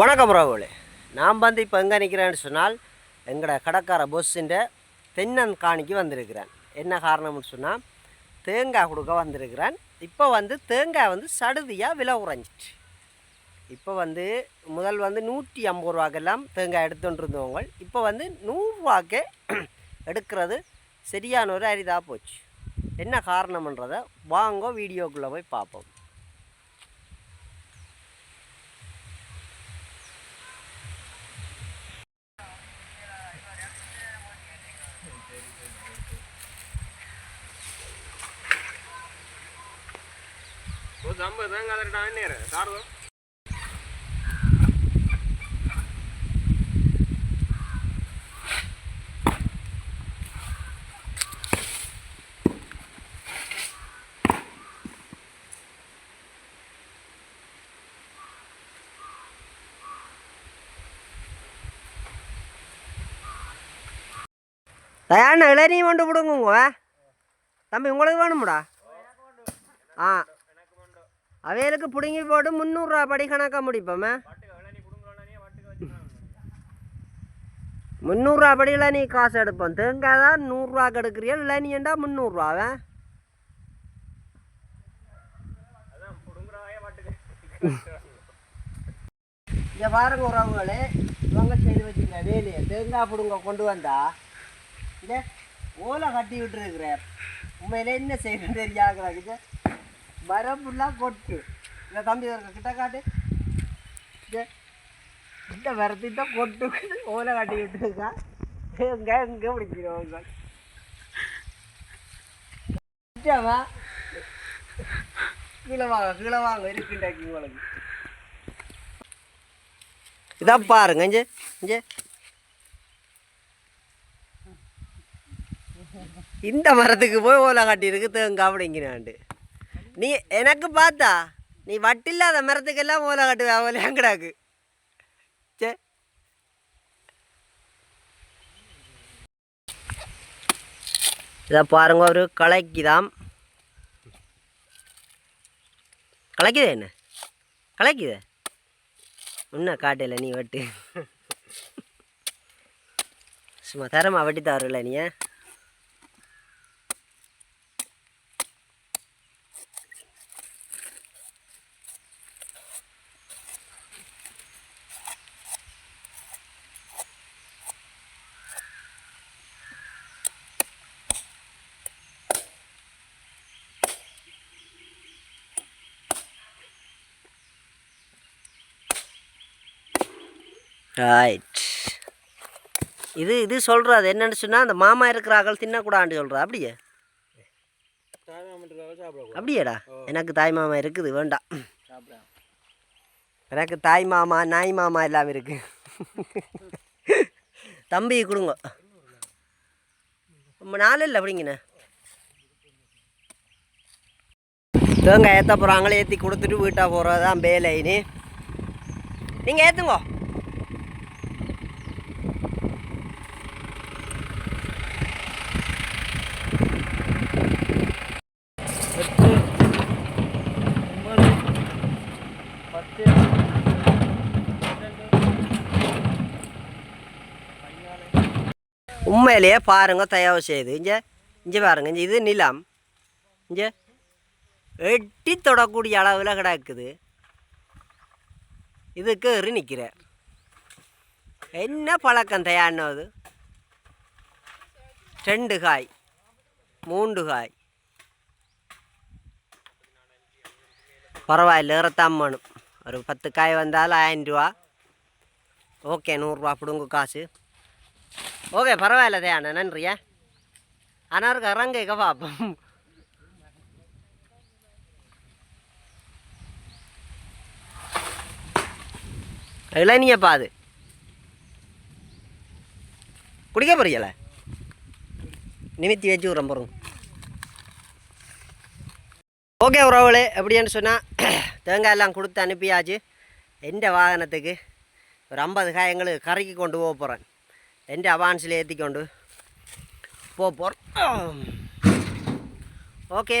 வணக்கம் ராகுலே. நான் வந்து இப்போ எங்கே நிற்கிறேன்னு சொன்னால் எங்களோட கடற்கார கடைக்கார தென்னன் காணிக்கு வந்திருக்கிறேன். என்ன காரணம்னு சொன்னால் தேங்காய் கொடுக்க வந்திருக்கிறேன். இப்போ வந்து தேங்காய் வந்து சடுதியாக விலை குறைஞ்சிட்டு இப்போ வந்து முதல் வந்து நூற்றி ஐம்பது ரூபாக்கெல்லாம் தேங்காய் எடுத்துகிட்டு இருந்தவங்க இப்போ வந்து நூறுரூவாக்கே எடுக்கிறது சரியான ஒரு அரிதாக போச்சு. என்ன காரணம்ன்றதை வாங்க வீடியோக்குள்ளே போய் பார்ப்போம். సంబరం కదరా అన్నారు సార్లు தயான்னு இளநீ கொண்டு விடுங்க தம்பி உங்களுக்கு வேணும்டா. ஆ. அவைகளுக்கு பிடுங்கி போட்டு முந்நூறுரூவா படி கணக்காக முடிப்போமே? முந்நூறுரூவா படி இளநீ காசு எடுப்போம். தேங்காய் தான் நூறுரூவாக்கு எடுக்கிறியா இளநீண்டா முந்நூறுரூவாவே இங்கே பாருங்க உறவுகளே இவங்க செய்து வச்சுக்க வேலையை தேங்காய் பிடுங்க கொண்டு வந்தா இங்கே ஓலை கட்டி விட்டுருக்குறார் உண்மையிலே என்ன செய்யணும் தெரியாதுங்க மரம் ஃபுல்லாக கொட்டு. இந்த தம்பி கிட்ட காட்டு. இந்த மரத்தை தான் கொட்டு. ஓலை காட்டி விட்டுருக்கா. எங்க எங்க பிடிக்கிறவங்க? கீழே வாங்க கீழே வாங்க இருக்குண்டாக்கி உங்களுக்கு. இதான் பாருங்க இங்கே இங்கே. இந்த மரத்துக்கு போய் ஓலை கட்டியிருக்கு தேங்காய் அப்படிங்கிறாண்டு நீ எனக்கு பார்த்தா நீ வட்டில்லாத மரத்துக்கெல்லாம் ஓலை கட்டுவ அவள் எங்கடாக்கு சே இதை பாருங்க ஒரு கலைக்குதாம். கலைக்குதே என்ன? கலைக்குதே? இன்னும் காட்டல நீ வட்டு. சும்மா தரமா வெட்டி தவறில்ல நீ ரைட் இது இது சொல்கிறது என்னென்னு சொன்னால் அந்த மாமா இருக்கிற அகல் தின்னக்கூடாதுன்னு சொல்கிறா அப்படியே? அப்படியேடா? எனக்கு தாய் மாமா இருக்குது வேண்டாம். எனக்கு தாய் மாமா நாய் மாமா எல்லாம் இருக்கு. தம்பி கொடுங்க. ரொம்ப நாள் இல்லை அப்படிங்கண்ணே தேங்காய் ஏற்ற போகிறாங்களே ஏற்றி கொடுத்துட்டு வீட்டாக போகிறது தான் பேலைன்னு நீங்கள் ஏற்றுங்கோ உண்மையிலேயே பாருங்க தயவு செய்து. இங்கே இங்கே பாருங்க இங்கே இது நிலம். இங்கே எட்டி தொடக்கூடிய அளவில் கிடக்குது. இதுக்கு எறி நிற்கிற என்ன பழக்கம் தயாரினது ரெண்டு காய் மூன்று காய். பரவாயில்ல ஏறத்தான் வேணும். ஒரு பத்து காய் வந்தாலும் ஆயிரம் ரூபா. ஓகே நூறுரூவா பிடுங்க காசு. ஓகே பரவாயில்ல தயாண்ணா நன்றியா. ஆனால் அறங்க இறங்க பார்ப்போம் இளநியப்பா அது குடிக்க போறீங்கள? நிமித்தி வச்சு விட்றேன் ஓகே உறவுகளே எப்படின்னு சொன்னால் தேங்காய் எல்லாம் கொடுத்து அனுப்பியாச்சு. எந்த வாகனத்துக்கு? ஒரு ஐம்பது காய் எங்களுக்கு கரைக்கு கொண்டு போக போகிறேன் എന്റെ അവാൻസിൽ എത്തിക്കൊണ്ട് ഓക്കേ.